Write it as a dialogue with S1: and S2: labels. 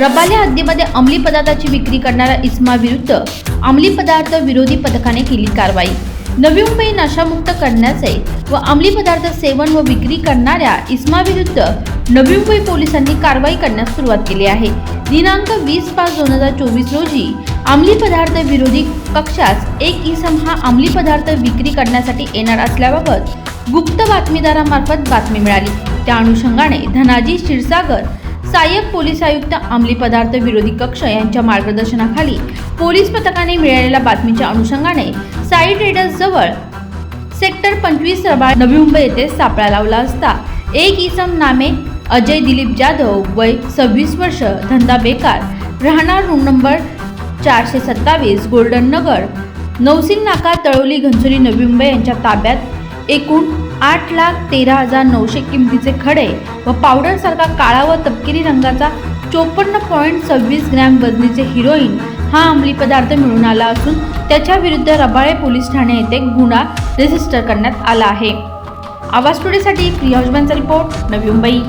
S1: रबाल्या हद्दीमध्ये अंमली पदार्थाची विक्री करणाऱ्या इस्माविरुद्ध अंमली पदार्थ विरोधी पथकाने केली कारवाई. नवी मुंबई नशामुक्त करण्याचे व अंमली पदार्थ सेवन व विक्री करणाऱ्या इस्माविरुद्ध नवी मुंबई पोलिसांनी कारवाई करण्यास सुरुवात केली आहे. दिनांक वीस पाच दोन हजार चोवीस रोजी अंमली पदार्थ विरोधी कक्षास एक इसम हा अंमली पदार्थ विक्री करण्यासाठी येणार असल्याबाबत गुप्त बातमीदारामार्फत बातमी मिळाली. त्या अनुषंगाने धनाजी क्षीरसागर सहाय्यक पोलीस आयुक्त अंमली पदार्थ विरोधी कक्ष यांच्या मार्गदर्शनाखाली पोलीस पथकाने मिळालेल्या बातमीच्या अनुषंगाने साई ट्रेडर्स जवळ सेक्टर पंचवीस रबाळ नवी मुंबई येथे सापळा लावला असता एक इसम नामे अजय दिलीप जाधव वय सव्वीस वर्ष धंदा बेकार राहणार रूम नंबर चारशे सत्तावीस गोल्डन नगर नौसिंग नाका तळोली घनसोली नवी मुंबई यांच्या ताब्यात एकूण आठ लाख तेरा हजार नऊशे किमतीचे खडे व पावडरसारखा काळा व तपकिरी रंगाचा चोपन्न पॉईंट सव्वीस ग्रॅम वजनीचे हिरोईन हा अंमली पदार्थ मिळून आला असून त्याच्या विरुद्ध रबाळे पोलीस ठाणे येथे गुन्हा रजिस्टर करण्यात आला आहे. आवाज टुडेसाठी प्रिया हजबनचा रिपोर्ट नवी मुंबई.